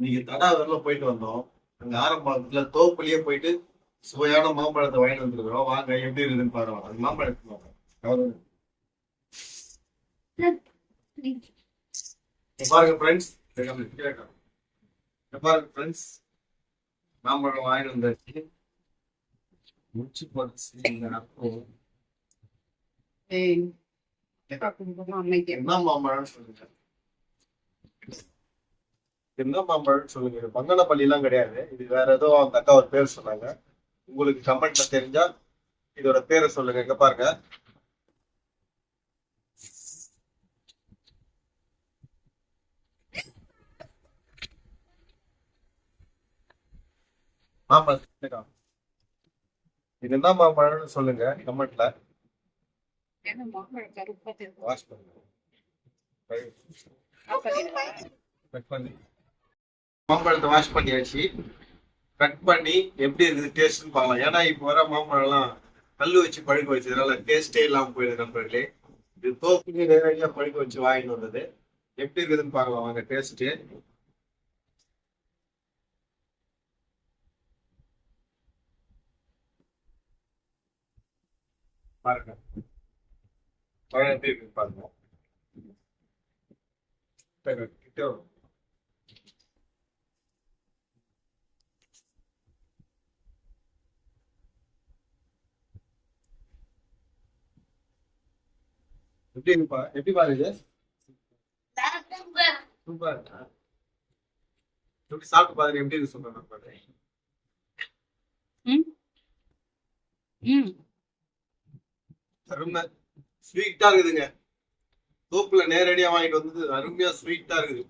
நீங்க தடாவரில் போயிட்டு வந்தோம். அங்க ஆரம்பத்துல தோப்புலயே போயிட்டு சுவையான மாம்பழத்தை வாங்கிட்டு வந்துருக்கிறோம். வாங்க எப்படி இருக்குதுன்னு பாருங்க அது மாம்பழம் பாருங்க ஃப்ரெண்ட்ஸ் பாருங்க ஃப்ரெண்ட்ஸ் மாம்பழம் வாங்கிட்டு வந்தாச்சு. முடிச்சு அமைதியா. என்ன மாம்பழம்னு சொல்லுங்க. என்ன மாம்பழம்னு சொல்லுங்க. இது பங்கனப்பள்ளி எல்லாம் கிடையாது. இது வேற ஏதோ அந்த அக்கா ஒரு பேர் சொன்னாங்க. உங்களுக்கு கமெண்ட்ல தெரிஞ்சா இதோட பேரை சொல்லுங்க. இங்க பாருங்க. மாம்பழம் இது என்ன மாம்பழம்னு சொல்லுங்க. கமெண்ட்ல. வாஷ் பண்ணுங்க. பண்ணி. மாம்பழத்தை வாஷ் பண்ணியாச்சு. கட் பண்ணி எப்படி இருக்குது டேஸ்ட்னு பார்க்கலாம். ஏன்னா இப்போ வர மாம்பழம்லாம் கல் வச்சு பழுக்க வச்சதுனால டேஸ்டே இல்லாமல் போயிடுது நண்பர்களே. இது தோப்புக்கு நேரடியாக பழுக்க வச்சு வாங்கிட்டு வந்தது. எப்படி இருக்குதுன்னு பார்க்கலாம். வாங்க டேஸ்ட்டு பாருங்க. எப்படி பாருங்க. சரி, கிட்ட எப்படி இருக்குப்பா எப்படி பாருங்க சூப்பர் எப்படி சாப்பிட்டு பாருங்க எப்படி இருக்கு சொல்றேன் நான் பாருங்க. அருமை. ஸ்வீட்டா இருக்குதுங்க. தோப்புல நேரடியா வாங்கிட்டு வந்தது அருமையா ஸ்வீட்டா இருக்குது.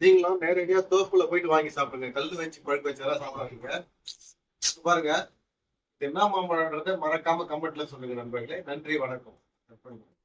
நீங்களும் நேரடியா தோப்புல போயிட்டு வாங்கி சாப்பிடுங்க. கல்லு வச்சு பழுக்க வச்செல்லாம் சாப்பிடாதீங்க. பாருங்க. என்ன மாம்பழம்ன்றதை மறக்காம கமெண்ட்ல சொல்லுங்க நண்பர்களே. நன்றி வணக்கம். Thank you.